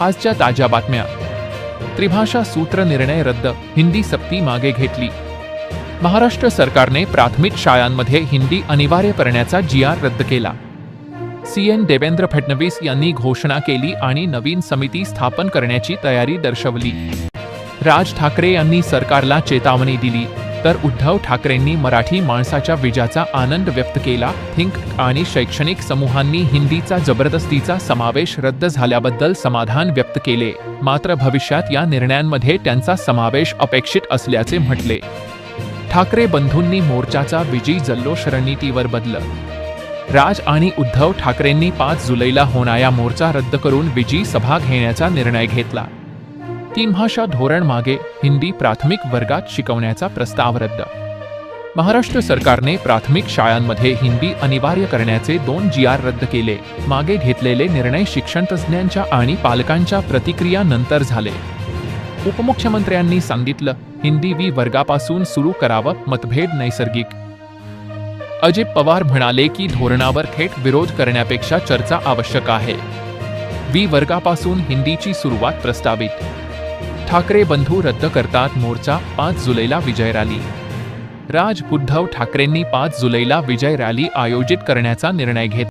आजच्या ताज्या बातम्या. त्रिभाषा सूत्र निर्णय रद्द हिंदी सक्ती मागे घेतली. महाराष्ट्र सरकारने प्राथमिक शाळांमध्ये हिंदी अनिवार्य करण्याचा जी आर रद्द केला. सी एन देवेंद्र फडणवीस यांनी घोषणा केली आणि नवीन समिती स्थापन करण्याची तयारी दर्शवली. राज ठाकरे यांनी सरकारला चेतावणी दिली. तर उद्धव ठाकरेंनी मराठी माणसाच्या विजाचा आनंद व्यक्त केला. थिंक आणि शैक्षणिक समूहांनी हिंदीचा जबरदस्तीचा समावेश रद्द झाल्याबद्दल समाधान व्यक्त केले. मात्र भविष्यात या निर्णयांमध्ये त्यांचा समावेश अपेक्षित असल्याचे म्हटले. ठाकरे बंधूंनी मोर्चाचा विजयी जल्लोष रणनीतीवर बदल राज आणि उद्धव ठाकरेंनी पाच जुलैला होणाऱ्या मोर्चा रद्द करून विजयी सभा घेण्याचा निर्णय घेतला. तीन भाषा धोरण मागे हिंदी प्राथमिक वर्गात शिकवण्याचा प्रस्ताव रद्द. महाराष्ट्र सरकारने प्राथमिक शाळांमध्ये हिंदी अनिवार्य करण्याचे दोन जी आर रद्द केले. मागे घेतलेले निर्णय शिक्षणतज्ज्ञांच्या आणि पालकांच्या प्रतिक्रिया नंतर झाले. उपमुख्यमंत्र्यांनी सांगितलं हिंदी वी वर्गापासून सुरू करावं मतभेद नैसर्गिक. अजित पवार म्हणाले की धोरणावर थेट विरोध करण्यापेक्षा चर्चा आवश्यक आहे. वी वर्गापासून हिंदीची सुरुवात प्रस्तावित. ठाकरे बंधू रद्द करतात मोर्चा पाच जुलैला विजय रॅली. राज उद्धव ठाकरेंनी पाच जुलैला विजय रॅली आयोजित करण्याचा निर्णय घेतला